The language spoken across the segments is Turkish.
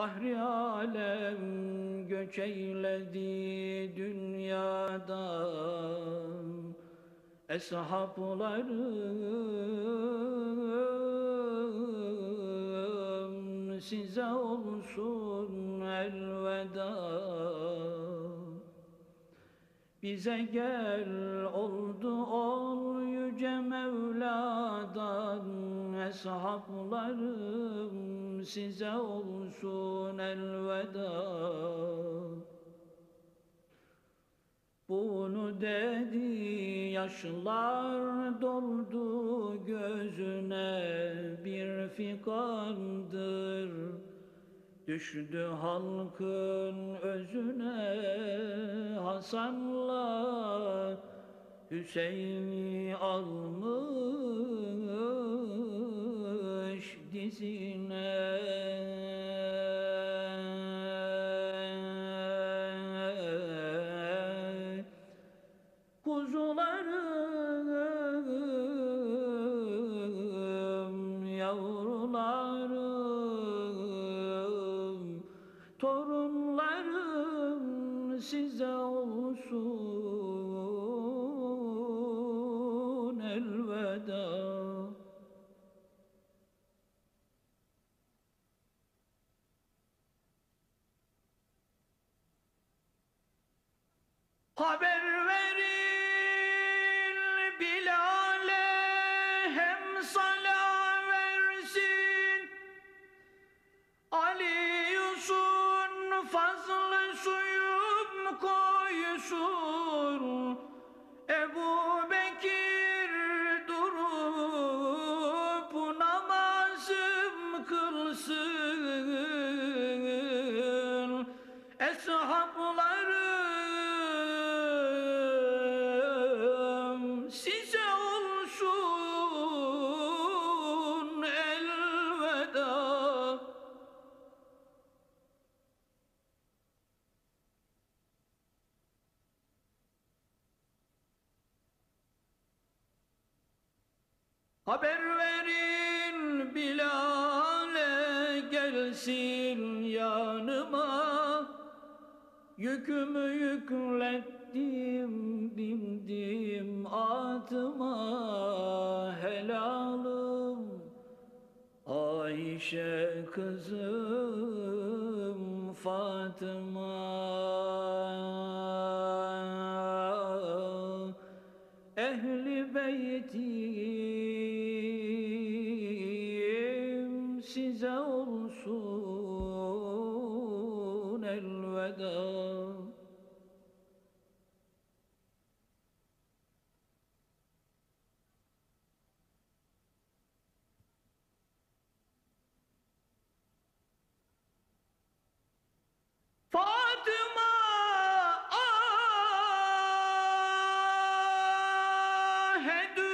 Fahri alem göç eyledi dünyadan. Eshablarım size olsun elveda. Bize gel oldu ol yüce Mevla'dan Eshablarım size olsun elveda. Bunu dedi yaşlar doldu gözüne bir fikandır. Düştü halkın özüne Hasan'la Hüseyin'i almış dizine Kuzularım, Haber Haber verin Bilal'e gelsin yanıma. Yükümü yüklettim bindim atıma. Helalım Ayşe kızım Fatıma beytim size olsun elveda head.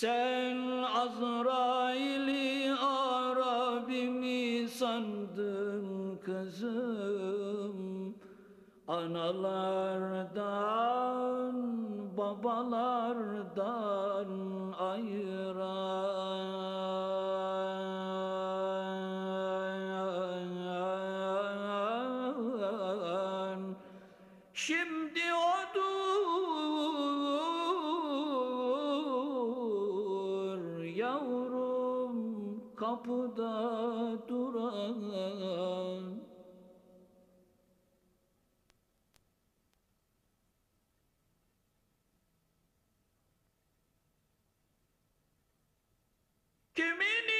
Sen Azrail'i Arabimi sandın kızım. Analardan babalardan ayıran Yavrum kapıda duran. Kiminin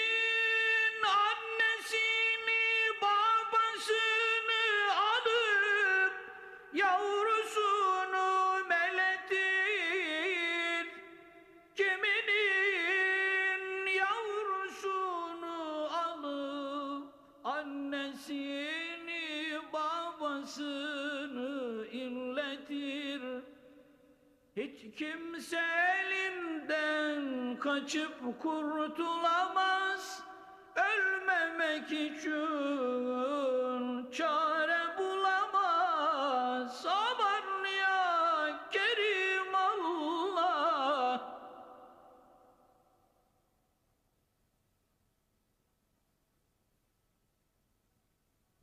Hiç kimse elimden kaçıp kurtulamaz. Ölmemek için çare bulamaz. Aman ya Kerim Allah.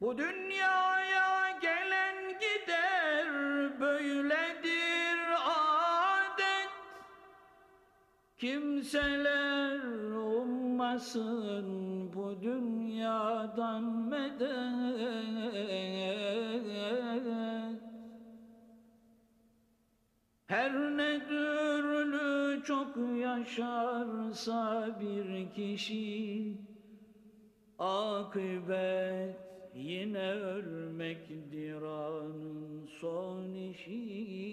Bu dünyaya Kimseler ummasın bu dünyadan medet. Her ne türlü çok yaşarsa bir kişi Akıbet yine ölmekdir anın son işi.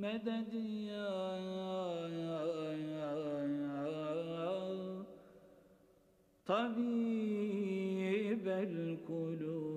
Medet ya طبيب القلوب.